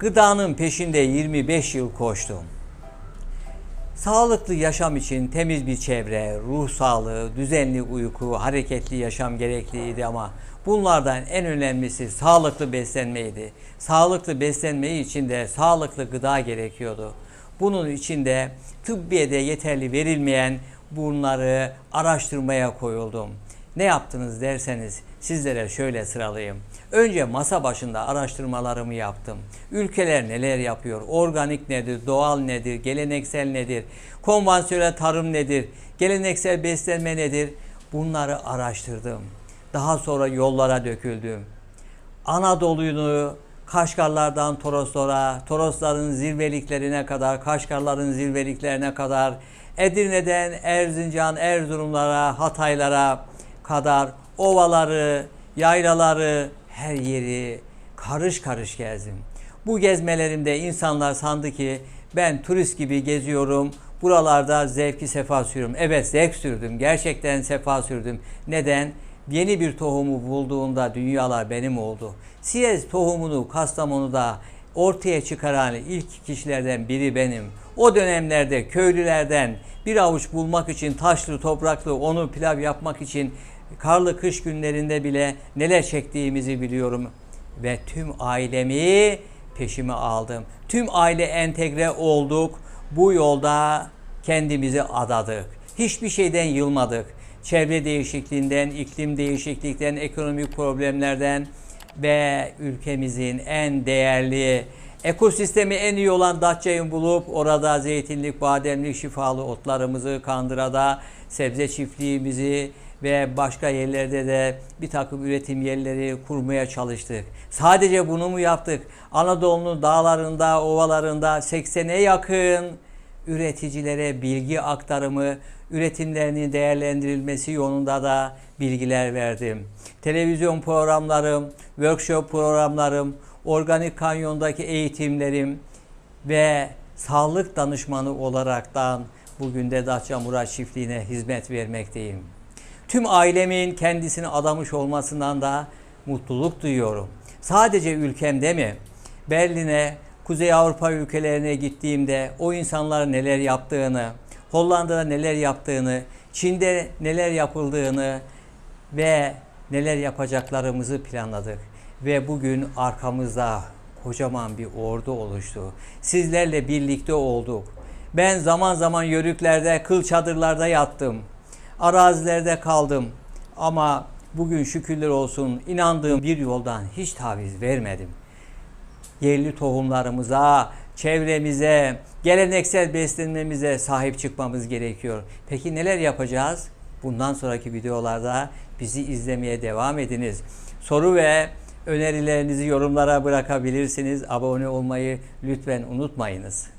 Gıdanın peşinde 25 yıl koştum. Sağlıklı yaşam için temiz bir çevre, ruh sağlığı, düzenli uyku, hareketli yaşam gerekliydi ama bunlardan en önemlisi sağlıklı beslenmeydi. Sağlıklı beslenmeyi için de sağlıklı gıda gerekiyordu. Bunun için de tıbbiyede yeterli verilmeyen bunları araştırmaya koyuldum. Ne yaptınız derseniz sizlere şöyle sıralayayım. Önce masa başında araştırmalarımı yaptım. Ülkeler neler yapıyor? Organik nedir? Doğal nedir? Geleneksel nedir? Konvansiyonel tarım nedir? Geleneksel beslenme nedir? Bunları araştırdım. Daha sonra yollara döküldüm. Anadolu'yu Kaşgarlardan Toroslara, Torosların zirveliklerine kadar, Kaşgarların zirveliklerine kadar, Edirne'den Erzincan, Erzurumlara, Hataylara kadar ovaları, yaylaları, her yeri karış karış gezdim. Bu gezmelerimde insanlar sandı ki ben turist gibi geziyorum. Buralarda zevki sefa sürüyorum. Evet zevk sürdüm. Gerçekten sefa sürdüm. Neden? Yeni bir tohumu bulduğunda dünyalar benim oldu. Siyez tohumunu Kastamonu'da ortaya çıkaran ilk kişilerden biri benim. O dönemlerde köylülerden bir avuç bulmak için taşlı topraklı onu pilav yapmak için karlı kış günlerinde bile neler çektiğimizi biliyorum. Ve tüm ailemi peşime aldım. Tüm aile entegre olduk. Bu yolda kendimizi adadık. Hiçbir şeyden yılmadık. Çevre değişikliğinden, iklim değişiklikten, ekonomik problemlerden ve ülkemizin en değerli ekosistemi en iyi olan Datça'yı bulup orada zeytinlik, bademlik, şifalı otlarımızı, Kandıra'da sebze çiftliğimizi ve başka yerlerde de bir takım üretim yerleri kurmaya çalıştık. Sadece bunu mu yaptık? Anadolu'nun dağlarında, ovalarında 80'e yakın üreticilere bilgi aktarımı, üretimlerinin değerlendirilmesi yolunda da bilgiler verdim. Televizyon programlarım, workshop programlarım, organik kanyondaki eğitimlerim ve sağlık danışmanı olaraktan bugün de Datça Murat Çiftliği'ne hizmet vermekteyim. Tüm ailemin kendisini adamış olmasından da mutluluk duyuyorum. Sadece ülkemde mi? Berlin'e, Kuzey Avrupa ülkelerine gittiğimde o insanların neler yaptığını, Hollanda'da neler yaptığını, Çin'de neler yapıldığını ve neler yapacaklarımızı planladık. Ve bugün arkamızda kocaman bir ordu oluştu. Sizlerle birlikte olduk. Ben zaman zaman yörüklerde, kıl çadırlarda yattım. Arazilerde kaldım. Ama bugün şükürler olsun inandığım bir yoldan hiç taviz vermedim yerli tohumlarımıza, çevremize, geleneksel beslenmemize sahip çıkmamız gerekiyor. Peki neler yapacağız? Bundan sonraki videolarda bizi izlemeye devam ediniz. Soru ve önerilerinizi yorumlara bırakabilirsiniz. Abone olmayı lütfen unutmayınız.